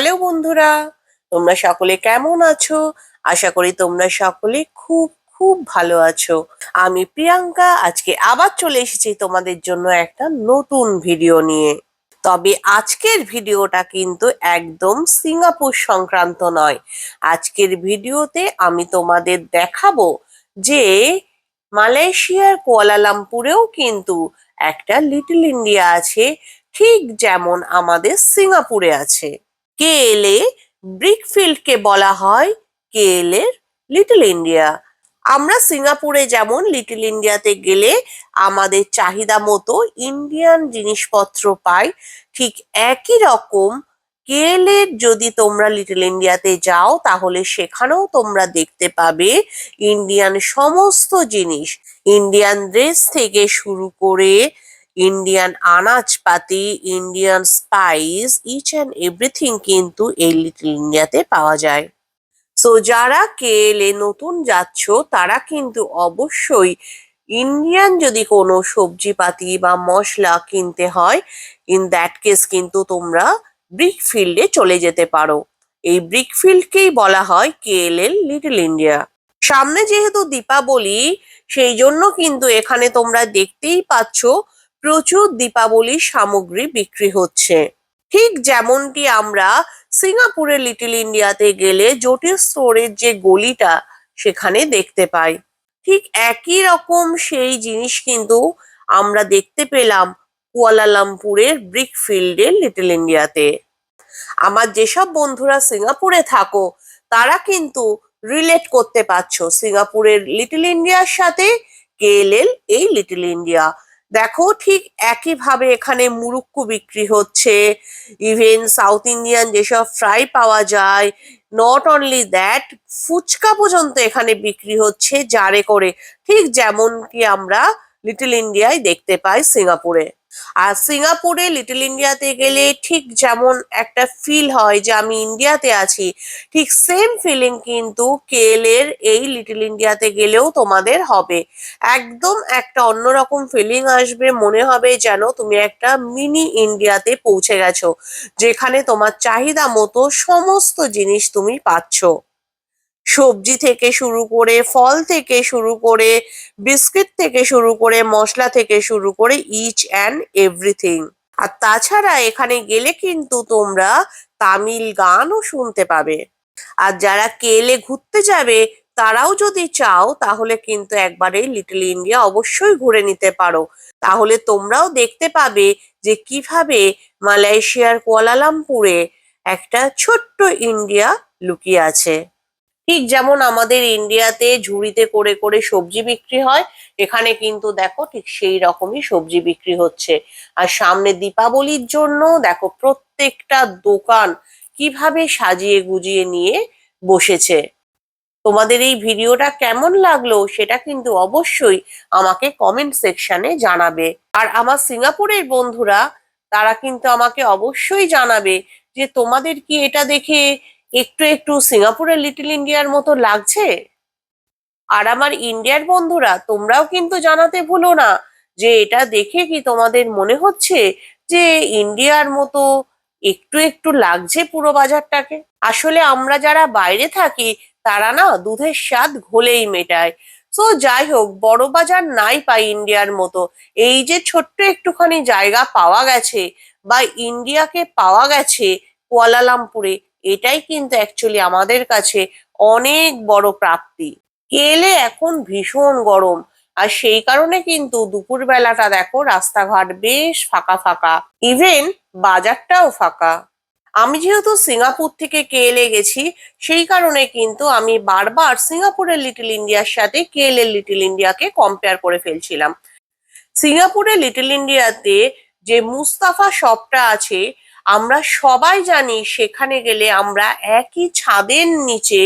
Hello বন্ধুরা, তোমরা সকলে কেমন আছো? আশা করি তোমরা সকলে খুব খুব ভালো আছো। আমি প্রিয়াঙ্কা, আজকে আবার চলে এসেছি তোমাদের জন্য একটা নতুন ভিডিও নিয়ে। তবে আজকের ভিডিওটা কিন্তু একদম সিঙ্গাপুর সংক্রান্ত নয়। আজকের ভিডিওতে আমি তোমাদের দেখাবো যে মালয়েশিয়ার কুয়ালালামপুরেও কিন্তু একটা লিটল ইন্ডিয়া আছে, ঠিক যেমন আমাদের সিঙ্গাপুরে আছে। কেএলএ ব্রিকফিল্ডকে বলা হয় কেএল এর লিটল ইন্ডিয়া। আমরা সিঙ্গাপুরে যেমন লিটল ইন্ডিয়াতে গেলে আমাদের চাহিদা মতো ইন্ডিয়ান জিনিসপত্র পাই, ঠিক একই রকম কেএল যদি তোমরা লিটল ইন্ডিয়াতে যাও, তাহলে সেখানেও তোমরা দেখতে পাবে ইন্ডিয়ান সমস্ত জিনিস। ইন্ডিয়ান ড্রেস থেকে শুরু করে Indian আনাজপাতি Indian spice each and everything কিন্তু এই লিটল ইন্ডিয়াতে পাওয়া যায়। সো যারা কেএলএ নতুন যাচ্ছ, তারা কিন্তু অবশ্যই ইন্ডিয়ান যদি কোনো সবজিপাতি বা মশলা কিনতে হয় ইন দ্যাট কেস কিন্তু তোমরা ব্রিক ফিল্ডে চলে যেতে পারো। এই ব্রিক ফিল্ডকেই বলা হয় কেএলএল লিটল ইন্ডিয়া সামনে যেহেতু দীপাবলি সেই জন্য কিন্তু এখানে তোমরা দেখতেই পাচ্ছ প্রচুর দীপাবলি সামগ্রী বিক্রি হচ্ছে। ঠিক যেমনটি আমরা সিঙ্গাপুরে লিটল ইন্ডিয়াতে গেলে জটিল স্টোরের যে গলিটা, সেখানে দেখতে পাই। ঠিক একই রকম সেই জিনিস কিন্তু আমরা দেখতে পেলাম কুয়ালালামপুরের ব্রিক ফিল্ডের লিটল ইন্ডিয়াতে। আমার যেসব বন্ধুরা সিঙ্গাপুরে থাকো, তারা কিন্তু রিলেট করতে পারছ সিঙ্গাপুরের লিটল ইন্ডিয়ার সাথে কেএলএল এই লিটল ইন্ডিয়া। দেখো ঠিক একইভাবে এখানে মুরুক্কু বিক্রি হচ্ছে। ইভেন সাউথ ইন্ডিয়ান যেসব ফ্রাই পাওয়া যায় নট অনলি দ্যাট ফুচকা পর্যন্ত এখানে বিক্রি হচ্ছে জারে করে। ঠিক যেমন কি আমরা লিটল ইন্ডিয়ায় দেখতে পাই সিঙ্গাপুরে আর সিঙ্গাপুরে লিটল ইন্ডিয়াতে গেলে ঠিক যেমন একটা ফিল হয় যে আমি ইন্ডিয়াতে আছি, ঠিক সেম ফিলিং কিন্তু কেএল এর এই লিটল ইন্ডিয়াতে গেলেও তোমাদের হবে। একদম একটা অন্যরকম ফিলিং আসবে, মনে হবে যেন তুমি একটা মিনি ইন্ডিয়াতে পৌঁছে গেছো, যেখানে তোমার চাহিদা মতো সমস্ত জিনিস তুমি পাচ্ছ। সবজি থেকে শুরু করে ফল থেকে শুরু করে বিস্কিট থেকে শুরু করে মশলা থেকে শুরু করে ইচ অ্যান্ড এভরিথিং আর তাছাড়া এখানে গেলে কিন্তু তোমরা তামিল গানও শুনতে পাবে। আর যারা কেলে ঘুরতে যাবে, তারাও যদি চাও, তাহলে কিন্তু একবারে লিটল ইন্ডিয়া অবশ্যই ঘুরে নিতে পারো। তাহলে তোমরাও দেখতে পাবে যে কীভাবে মালয়েশিয়ার কুয়ালালামপুরে একটা ছোট্ট ইন্ডিয়া লুকিয়ে আছে। ঠিক যেমন আমাদের ইন্ডিয়াতে ঝুড়িতে করে করে সবজি বিক্রি হয়, এখানে কিন্তু দেখো ঠিক সেই রকমই সবজি বিক্রি হচ্ছে। আর সামনে দীপাবলির জন্য দেখো প্রত্যেকটা দোকান কীভাবে সাজিয়ে গুজিয়ে নিয়ে বসেছে। তোমাদের এই ভিডিওটা কেমন লাগল সেটা কিন্তু অবশ্যই আমাকে কমেন্ট সেকশনে জানাবে। আর আমার সিঙ্গাপুরের বন্ধুরা, তারা কিন্তু আমাকে অবশ্যই জানাবে যে তোমাদের কি এটা দেখে একটু একটু সিঙ্গাপুরের লিটল ইন্ডিয়ার মতো লাগছে? আর আমার ইন্ডিয়ার বন্ধুরা, তোমরাও কিন্তু জানাতে ভুলো না যে এটা দেখে কি তোমাদের মনে হচ্ছে যে ইন্ডিয়ার মতো একটু একটু লাগছে পুরো বাজারটাকে? আসলে আমরা যারা বাইরে থাকি, তারা না দুধের স্বাদ ঘোলেই মেটায়। তো যাই হোক, বড় বাজার নাই পাই ইন্ডিয়ার মতো। এই যে ছোট্ট একটুখানি জায়গা পাওয়া গেছে বা ইন্ডিয়াকে পাওয়া গেছে, কুয়ালালামপুরে এটাই কিন্তু অ্যাকচুয়ালি আমাদের কাছে অনেক বড় প্রাপ্তি। কেলে এখন ভীষণ গরম। আর সেই কারণে কিন্তু দুপুর বেলাটা দেখো, রাস্তাঘাট বেশ ফাঁকা ফাঁকা। ইভেন বাজারটাও ফাঁকা। আমি যেহেতু সিঙ্গাপুর থেকে কেএলএ গেছি, সেই কারণে কিন্তু আমি বারবার সিঙ্গাপুরের লিটল ইন্ডিয়ার সাথে কেএলএ লিটল ইন্ডিয়াকে কম্পেয়ার করে ফেলছিলাম। সিঙ্গাপুরের লিটল ইন্ডিয়াতে যে মুস্তাফা শপটা আছে আমরা সবাই জানি সেখানে গেলে আমরা একই ছাদের নিচে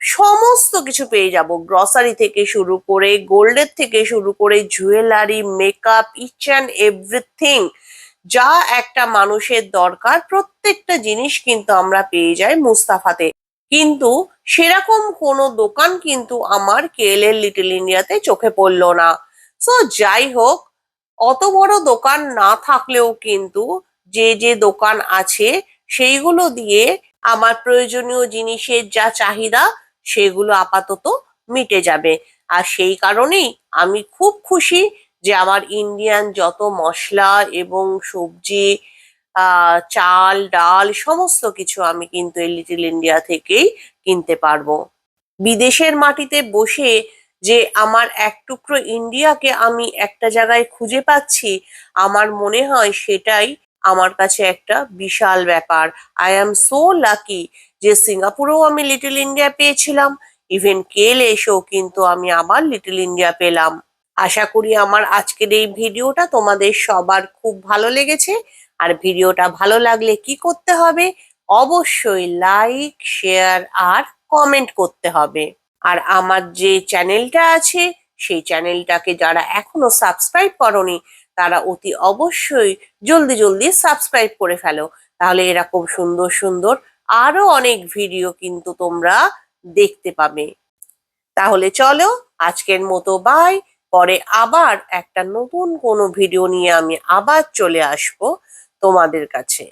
সমস্ত কিছু পেয়ে যাব। গ্রসারি থেকে শুরু করে গোল্ডের থেকে শুরু করে jewellery makeup each and everything যা একটা মানুষের দরকার প্রত্যেকটা জিনিস কিন্তু আমরা পেয়ে যাই মুস্তাফাতে। কিন্তু সেরকম কোনো দোকান কিন্তু আমার কেএলএল লিটল ইন্ডিয়াতে চোখে পড়ল না। সো যাই হোক, অত বড় দোকান না থাকলেও কিন্তু যে যে দোকান আছে, সেইগুলো দিয়ে আমার প্রয়োজনীয় জিনিসের যা চাহিদা, সেগুলো আপাতত মিটে যাবে। আর সেই কারণেই আমি খুব খুশি যে আমার ইন্ডিয়ান যত মশলা এবং সবজি চাল, ডাল, সমস্ত কিছু আমি কিন্তু এই লিটল ইন্ডিয়া থেকেই কিনতে পারব। বিদেশের মাটিতে বসে যে আমার এক টুকরো ইন্ডিয়াকে আমি একটা জায়গায় খুঁজে পাচ্ছি, আমার মনে হয় সেটাই আমার কাছে একটা বিশাল ব্যাপার। আই অ্যাম সো লাকি যে সিঙ্গাপুরেও আমি লিটল ইন্ডিয়া পেয়েছিলাম। ইভেন কেল এসেও কিন্তু আমি আবার লিটল ইন্ডিয়া পেলাম। আশা করি আমার আজকের এই ভিডিওটা তোমাদের সবার খুব ভালো লেগেছে। আর ভিডিওটা ভালো লাগলে কি করতে হবে? অবশ্যই লাইক শেয়ার আর কমেন্ট করতে হবে। আর আমার যে চ্যানেলটা আছে, সেই চ্যানেলটাকে যারা এখনও সাবস্ক্রাইব করনি তারা অতি অবশ্যই জলদি জলদি সাবস্ক্রাইব করে ফেলো। তাহলে এরকম সুন্দর সুন্দর আরও অনেক ভিডিও কিন্তু তোমরা দেখতে পাবে। তাহলে চলো, আজকের মতো বাই পরে আবার একটা নতুন কোনো ভিডিও নিয়ে আমি আবার চলে আসব তোমাদের কাছে।